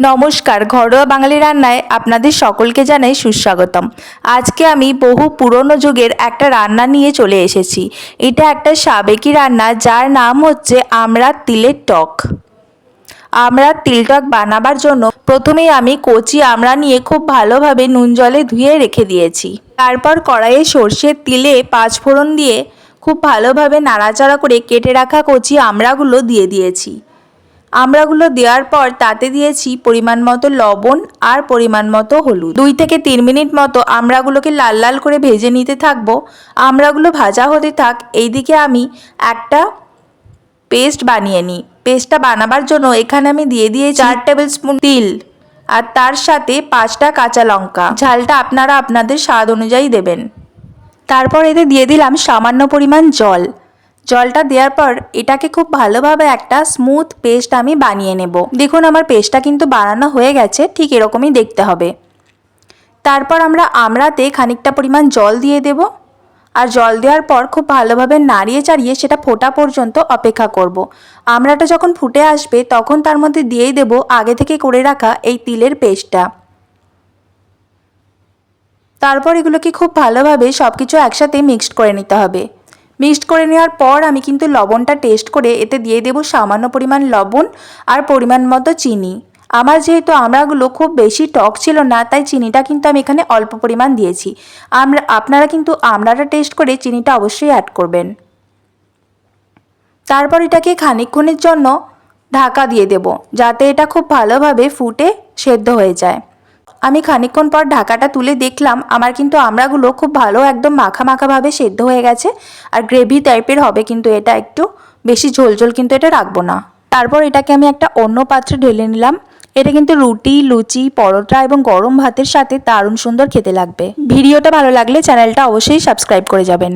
নমস্কার, ঘরোয়া বাঙালি রান্নায় আপনাদের সকলকে জানাই সুস্বাগতম। আজকে আমি বহু পুরনো যুগের একটা রান্না নিয়ে চলে এসেছি। এটা একটা সাবেকি রান্না, যার নাম হচ্ছে আমরা তিলের টক। আমরা তিলটক বানাবার জন্য প্রথমেই আমি কচি আমড়া নিয়ে খুব ভালোভাবে নুন জলে ধুয়ে রেখে দিয়েছি। তারপর কড়াইয়ে সর্ষের তিলে পাঁচ ফোড়ন দিয়ে খুব ভালোভাবে নাড়াচাড়া করে কেটে রাখা কচি আমড়াগুলো দিয়ে দিয়েছি। আমড়াগুলো দেওয়ার পর তাতে দিয়েছি পরিমাণ মতো লবণ আর পরিমাণ মতো হলুদ। দুই থেকে তিন মিনিট মতো আমড়াগুলোকে লাল লাল করে ভেজে নিতে থাকব। আমড়াগুলো ভাজা হতে থাক, এইদিকে আমি একটা পেস্ট বানিয়ে নিই। পেস্টটা বানাবার জন্য এখানে আমি দিয়ে দিয়ে চার টেবিল স্পুন তিল আর তার সাথে পাঁচটা কাঁচা লঙ্কা। ঝালটা আপনারা আপনাদের স্বাদ অনুযায়ী দেবেন। তারপর এতে দিয়ে দিলাম সামান্য পরিমাণ জল। জলটা দেওয়ার পর এটাকে খুব ভালোভাবে একটা স্মুথ পেস্ট আমি বানিয়ে নেব। দেখুন আমার পেস্টটা কিন্তু বানানো হয়ে গেছে, ঠিক এরকমই দেখতে হবে। তারপর আমরা আমড়াতে খানিকটা পরিমাণ জল দিয়ে দেব। আর জল দেওয়ার পর খুব ভালোভাবে নাড়িয়ে চাড়িয়ে সেটা ফোটা পর্যন্ত অপেক্ষা করব। আমড়াটা যখন ফুটে আসবে, তখন তার মধ্যে দিয়েই দেব আগে থেকে করে রাখা এই তিলের পেস্টটা। তারপর এগুলোকে খুব ভালোভাবে সব কিছু একসাথে মিক্সড করে নিতে হবে। মিক্সড করে নেওয়ার পর আমি কিন্তু লবণটা টেস্ট করে এতে দিয়ে দেবো সামান্য পরিমাণ লবণ আর পরিমাণ মতো চিনি। আমার যেহেতু আমড়াগুলো খুব বেশি টক ছিল না, তাই চিনিটা কিন্তু আমি এখানে অল্প পরিমাণ দিয়েছি। আমরা, আপনারা কিন্তু আমড়াটা টেস্ট করে চিনিটা অবশ্যই অ্যাড করবেন। তারপর এটাকে খানিকক্ষণের জন্য ঢাকা দিয়ে দেব, যাতে এটা খুব ভালোভাবে ফুটে সেদ্ধ হয়ে যায়। আমি খানিকক্ষণ পর ঢাকাটা তুলে দেখলাম, আমার কিন্তু আমড়াগুলো খুব ভালো একদম মাখা মাখাভাবে সেদ্ধ হয়ে গেছে। আর গ্রেভি টাইপের হবে কিন্তু এটা একটু, বেশি ঝোল ঝোল কিন্তু এটা রাখব না। তারপর এটাকে আমি একটা অন্য পাত্রে ঢেলে নিলাম। এটা কিন্তু রুটি, লুচি, পরোটা এবং গরম ভাতের সাথে দারুণ সুন্দর খেতে লাগবে। ভিডিওটা ভালো লাগলে চ্যানেলটা অবশ্যই সাবস্ক্রাইব করে যাবেন।